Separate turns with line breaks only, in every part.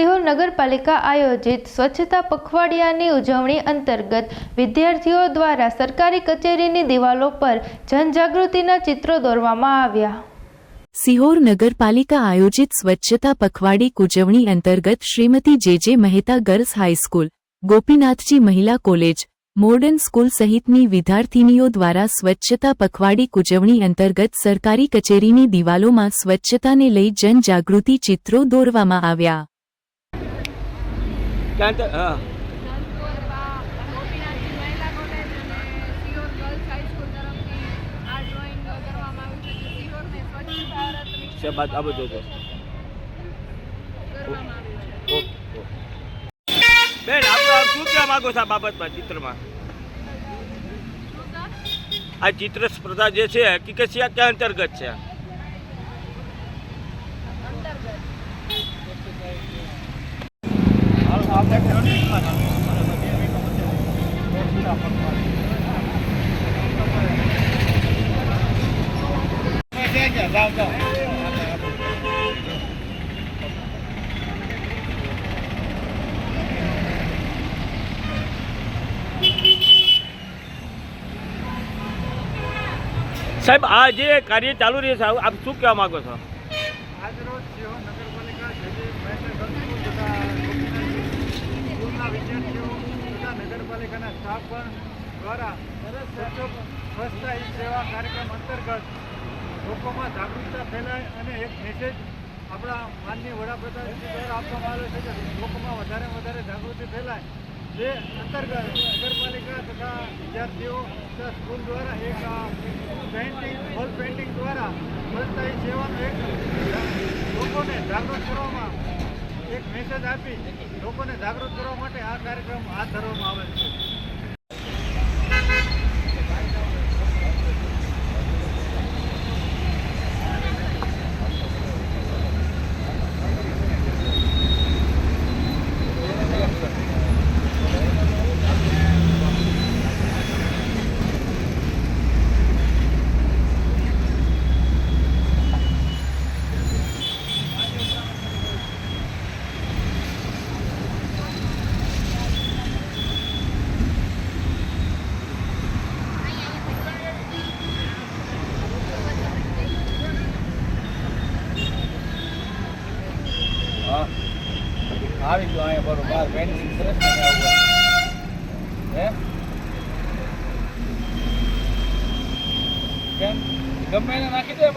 સિહોર નગરપાલિકા આયોજિત સ્વચ્છતા પખવાડિયાની ઉજવણી અંતર્ગત વિદ્યાર્થીઓ દ્વારા સરકારી કચેરીની દિવાલો પર જનજાગૃતિના ચિત્રો દોરવામાં આવ્યા.
સિહોર નગરપાલિકા આયોજિત સ્વચ્છતા પખવાડી ઉજવણી અંતર્ગત શ્રીમતી જે જે મહેતા ગર્લ્સ હાઈસ્કૂલ, ગોપીનાથજી મહિલા કોલેજ, મોર્ડન સ્કૂલ સહિતની વિદ્યાર્થિનીઓ દ્વારા સ્વચ્છતા પખવાડી ઉજવણી અંતર્ગત સરકારી કચેરીની દિવાલોમાં સ્વચ્છતાને લઈ જનજાગૃતિ ચિત્રો દોરવામાં આવ્યા
ક્યાં તો હા
નાનપુરમાં ગોપીનાથજી મહિલા કોલેજ અને સિહોર ગર્લ્સ હાઈસ્કૂલ તરફથી આ ડ્રોઈંગ કરવામાં આવ્યું છે
બાદ આ બધું તો.
છે.
બેન આપણે આપ શું કહેવા માંગો છો આ બાબતમાં ચિત્રમાં? આ ચિત્ર સ્પર્ધા જે છે, હકીકત ક્યાં અંતર્ગત છે? સાહેબ આ જે કાર્ય ચાલુ રહ્યું છે આપ શું કહેવા માંગો છો
આજરોજ સિંહો નગરપાલિકા જે જે મહેન્દ્ર સ્કૂલ તથા ગોપીનાથજી સ્કૂલના વિદ્યાર્થીઓ તથા પણ દ્વારા સ્વચ્છો સ્વચ્છતા ઈ સેવા કાર્યક્રમ અંતર્ગત લોકોમાં જાગૃતતા ફેલાય અને એક મેસેજ આપણા માનનીય વડાપ્રધાનશ્રી દ્વારા આપવામાં આવ્યો છે કે લોકોમાં વધારે વધારે જાગૃતિ ફેલાય. જે અંતર્ગત નગરપાલિકા તથા વિદ્યાર્થીઓ તથા સ્કૂલ દ્વારા એક પેઇન્ટિંગ વોલ પેઇન્ટિંગ દ્વારા સ્વચ્છતા સેવાનો એક લોકોને જાગૃત કરવામાં એક મેસેજ આપી લોકોને જાગૃત કરવા માટે આ કાર્યક્રમ હાથ ધરવામાં આવે છે.
આવી ગયો અહીંયા બરોબર પેન્સિલ સરસ બનાવ્યું હે? કેમ? ગમે એને નાખી દે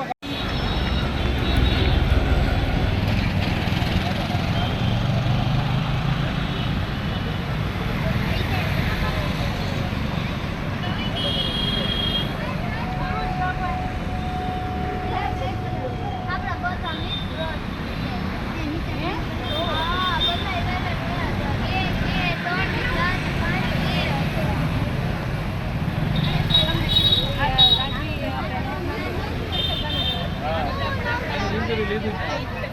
que ele lida.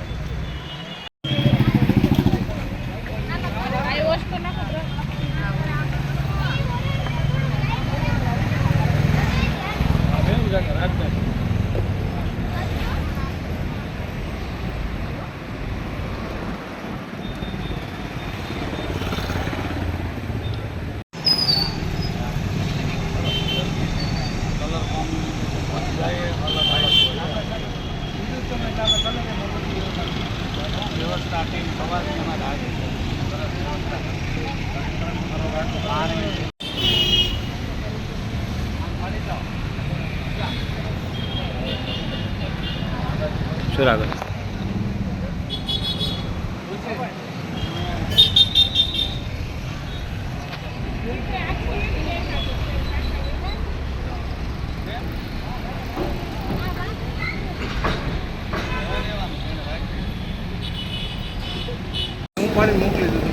જુનાગઢ પાણી
મોકલી દઉં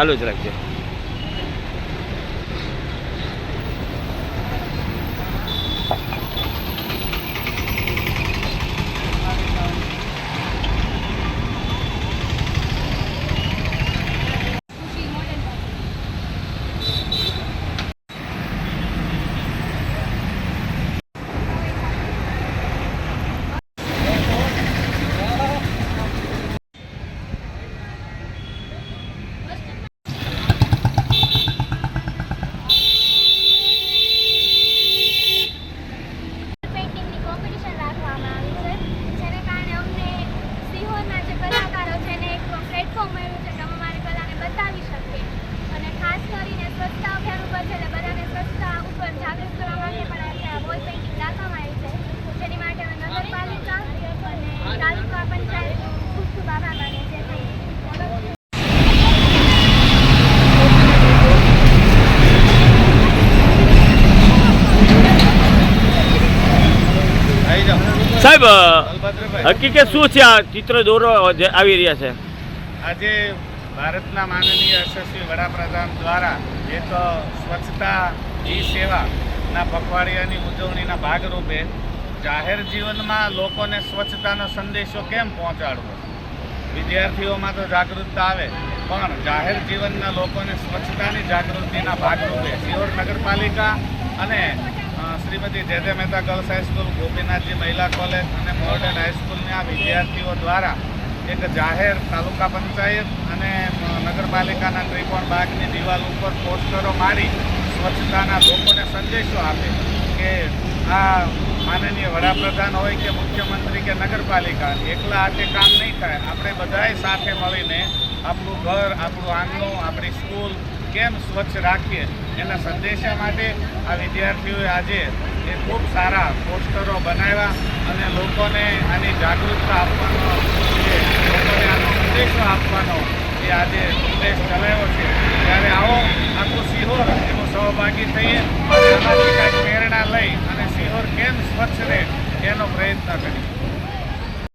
ভালো লাগছে।
સાહેબ હકીકત શું છે આ ચિત્ર દોરો આવી રહ્યા છે?
આજે ભારતના માનનીય યશસ્વી વડાપ્રધાન દ્વારા એક સ્વચ્છતા ઈ સેવાના પખવાડિયાની ઉજવણીના ભાગરૂપે જાહેર જીવનમાં લોકોને સ્વચ્છતાનો સંદેશો કેમ પહોંચાડવો? વિદ્યાર્થીઓમાં તો જાગૃતતા આવે, પણ જાહેર જીવનના લોકોને સ્વચ્છતાની જાગૃતિના ભાગરૂપે સિહોર નગરપાલિકા અને શ્રીમતી જે જે મહેતા ગર્લ્સ હાઈસ્કૂલ ગોપીનાથજી મહિલા કોલેજ અને મોર્ડન હાઈસ્કૂલના વિદ્યાર્થીઓ દ્વારા એક જાહેર તાલુકા પંચાયત અને નગરપાલિકાના ત્રિકોણ બાગની દિવાલ ઉપર પોસ્ટરો મારી સ્વચ્છતાના લોકોને સંદેશો આપે કે આ માનનીય વડાપ્રધાન હોય કે મુખ્યમંત્રી કે નગરપાલિકા, એકલા હાથે કામ નહીં થાય. આપણે બધાએ સાથે મળીને આપણું ઘર, આપણું આંગણું, આપણી સ્કૂલ કેમ સ્વચ્છ રાખીએ એના સંદેશા માટે આ વિદ્યાર્થીઓએ આજે એ ખૂબ સારા પોસ્ટરો બનાવ્યા અને લોકોને આની જાગૃતતા આપવાનો લોકોને આનો સંદેશો આપવાનો એ આજે સંદેશ ચલાવ્યો છે. ત્યારે આવો આખું સિહોર એનું સહભાગી થઈએ આમાંથી કાંઈક પ્રેરણા લઈ અને સિહોર કેમ સ્વચ્છ રહે એનો પ્રયત્ન કરીએ.